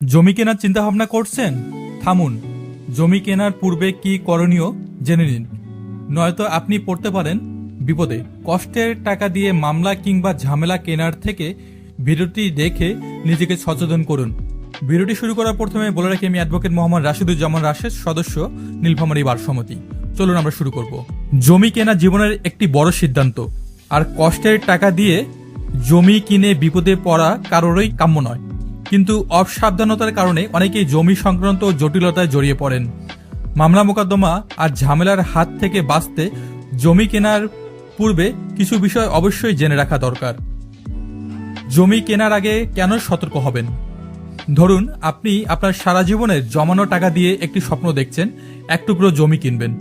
জমি কেনার চিন্তা ভাবনা করছেন? থামুন, জমি কেনার পূর্বে কি করণীয় জেনে নিন। নয়তো আপনি পড়তে পারেন বিপদে। কষ্টের টাকা দিয়ে মামলা কিংবা ঝামেলা কেনার থেকে ভিডিওটি দেখে নিজেকে সচেতন করুন। ভিডিওটি শুরু করার প্রথমে বলে রাখি, আমি অ্যাডভোকেট মোহাম্মদ রাশিদুজ্জামান রাশেদ, সদস্য নীলফামারী বার সমিতি। চলুন আমরা শুরু করব। জমি কেনা জীবনের একটি বড় সিদ্ধান্ত। আর কষ্টের টাকা দিয়ে জমি কিনে বিপদে পড়া কারোরই কাম্য নয়। কিন্তু অসাবধানতার কারণে অনেকেই জমি সংক্রান্ত জটিলতায় জড়িয়ে পড়েন। মামলা মোকদ্দমা আর ঝামেলার হাত থেকে বাঁচতে জমি কেনার পূর্বে কিছু বিষয় অবশ্যই জেনে রাখা দরকার। জমি কেনার আগে কেন সতর্ক হবেন? ধরুন, আপনি আপনার সারা জীবনের জমানো টাকা দিয়ে একটি স্বপ্ন দেখছেন, এক টুকরো জমি কিনবেন।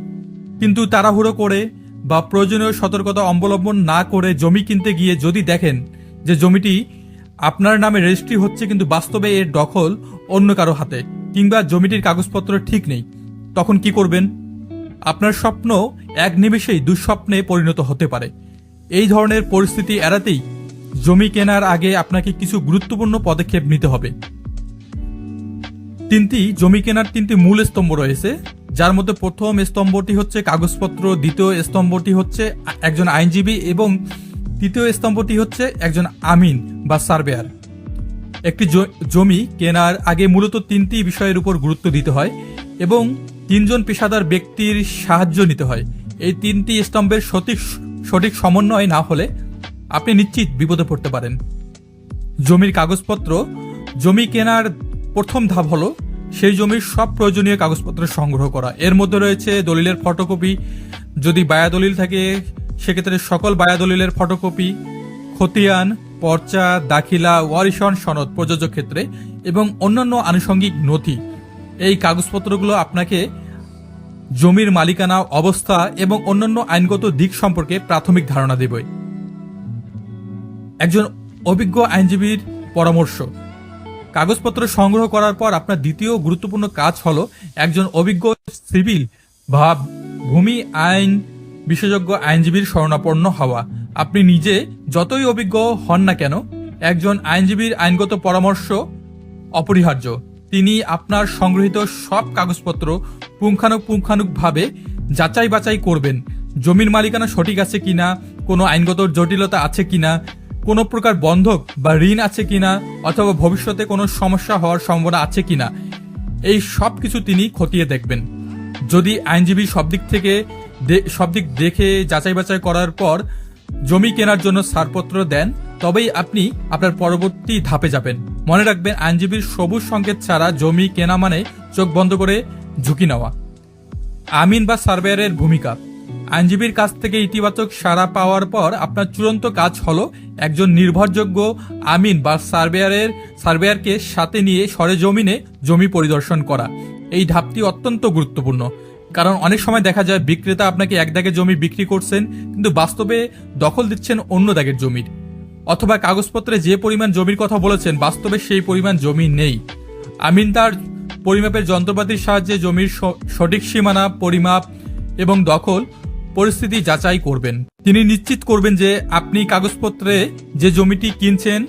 কিন্তু তাড়াহুড়ো করে বা প্রয়োজনীয় সতর্কতা অবলম্বন না করে জমি কিনতে গিয়ে যদি দেখেন যে জমিটি আপনার নামে রেজিস্ট্রি হচ্ছে কিন্তু বাস্তবে এর দখল অন্য কারও হাতে, কিংবা জমিটির কাগজপত্র ঠিক নেই। তখন কি করবেন? আপনার স্বপ্ন এক নিমেষেই দুঃস্বপ্নে পরিণত হতে পারে। এই ধরনের পরিস্থিতি এড়াতেই জমি কেনার আগে আপনাকে কিছু গুরুত্বপূর্ণ পদক্ষেপ নিতে হবে। তিনটি, জমি কেনার তিনটি মূল স্তম্ভ রয়েছে, যার মধ্যে প্রথম স্তম্ভটি হচ্ছে কাগজপত্র, দ্বিতীয় স্তম্ভটি হচ্ছে একজন আইনজীবী এবং তৃতীয় স্তম্ভটি হচ্ছে একজন আমিন বা সার্ভেয়ার একটি জমি কেনার আগে মূলত তিনটি বিষয়ের উপর গুরুত্ব দিতে হয় এবং তিনজন পেশাদার ব্যক্তির সাহায্য নিতে হয়। এই তিনটি স্তম্ভের সঠিক সঠিক সমন্বয় না হলে আপনি নিশ্চিত বিপদে পড়তে পারেন। জমির কাগজপত্র, জমি কেনার প্রথম ধাপ হলো সেই জমির সব প্রয়োজনীয় কাগজপত্র সংগ্রহ করা। এর মধ্যে রয়েছে দলিলের ফটোকপি। যদি বায়া দলিল থাকে সেক্ষেত্রে সকল বায়াদলিলের ফটোকপি খতিয়ান, পর্চা, দাখিলা ওয়ারিশন সনদ প্রযোজ্য ক্ষেত্রে এবং অন্যান্য আনুষঙ্গিক নথি। এই কাগজপত্রগুলো আপনাকে জমির মালিকানা, অবস্থা এবং অন্যান্য আইনগত দিক সম্পর্কে প্রাথমিক ধারণা দেবে। একজন অভিজ্ঞ আইনজীবীর পরামর্শ। কাগজপত্র সংগ্রহ করার পর আপনার দ্বিতীয় গুরুত্বপূর্ণ কাজ হলো একজন অভিজ্ঞ সিভিল বা ভূমি আইন বিশেষজ্ঞ আইনজীবীর শরণাপন্ন হওয়া। আপনি নিজে যতই অভিজ্ঞ হন না কেন, একজন আইনজীবীর আইনগত পরামর্শ অপরিহার্য। তিনি আপনার সংগৃহীত সব কাগজপত্র পুঙ্খানুপুঙ্খানুকভাবে যাচাই বাছাই করবেন। জমির মালিকানা সঠিক আছে কিনা, কোনো আইনগত জটিলতা আছে কিনা, কোনো প্রকার বন্ধক বা ঋণ আছে কিনা, অথবা ভবিষ্যতে কোনো সমস্যা হওয়ার সম্ভাবনা আছে কিনা, এই সব কিছু তিনি খতিয়ে দেখবেন। যদি আইনজীবী সব দিক থেকে সব দিক দেখে যাচাই বাছাই করার পর জমি কেনার জন্য ছাড়পত্র দেন, তবেই আপনি আপনার পরবর্তী ধাপে যাবেন। মনে রাখবেন, আইনজীবীর সবুজ সংকেত ছাড়া জমি কেনা মানে চোখ বন্ধ করে ঝুঁকি নেওয়া। আমিন বা সার্ভেয়ারের ভূমিকা। আইনজীবীর কাছ থেকে ইতিবাচক সাড়া পাওয়ার পর আপনার চূড়ান্ত কাজ হলো একজন নির্ভরযোগ্য আমিন বা সার্ভেয়ারের সার্ভেয়ারকে সাথে নিয়ে সরেজমিনে জমি পরিদর্শন করা। এই ধাপটি অত্যন্ত গুরুত্বপূর্ণ। কারণ অনেক সময় দেখা যায় বিক্রেতা আপনাকে এক দাগের জমি বিক্রি করছেন, কিন্তু বাস্তবে দখল দিচ্ছেন অন্য দাগের জমির অথবা কাগজপত্রে যে পরিমাণ জমির কথা বলেছেন, বাস্তবে সেই পরিমাণ জমি নেই। আমিন তার পরিমাপের যন্ত্রপাতির সাহায্যে জমির সঠিক সীমানা, পরিমাপ এবং দখল, পরিস্থিতি যাচাই করবেন। তিনি নিশ্চিত করবেন যে আপনি কাগজপত্রে যে জমিটি কিনছেন,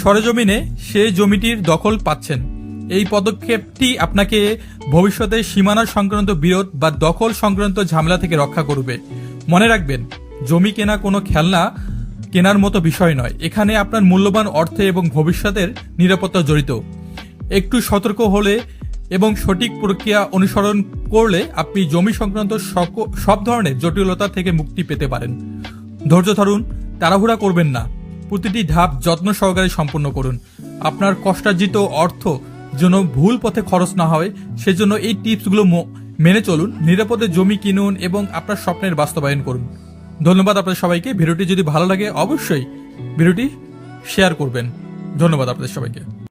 সরেজমিনে সেই জমিটির দখল পাচ্ছেন। এই পদক্ষেপটি আপনাকে ভবিষ্যতে সীমানা সংক্রান্ত বিরোধ বা দখল সংক্রান্ত ঝামেলা থেকে রক্ষা করবে। মনে রাখবেন, জমি কেনা কোনো খেলনা কেনার মতো বিষয় নয়। এখানে আপনার মূল্যবান অর্থে এবং ভবিষ্যতের নিরাপত্তা জড়িত। একটু সতর্ক হলে এবং সঠিক প্রক্রিয়া অনুসরণ করলে আপনি জমি সংক্রান্ত সব ধরনের জটিলতা থেকে মুক্তি পেতে পারেন। ধৈর্য ধরুন, তাড়াহুড়া করবেন না। প্রতিটি ধাপ যত্ন সহকারে সম্পন্ন করুন। আপনার কষ্টার্জিত অর্থ যেন ভুল পথে খরচ না হয়, সেজন্য এই টিপসগুলো মেনে চলুন, নিরাপদে জমি কিনুন এবং আপনার স্বপ্নের বাস্তবায়ন করুন। ধন্যবাদ আপনাদের সবাইকে। ভিডিওটি যদি ভালো লাগে, অবশ্যই ভিডিওটি শেয়ার করবেন। ধন্যবাদ আপনাদের সবাইকে।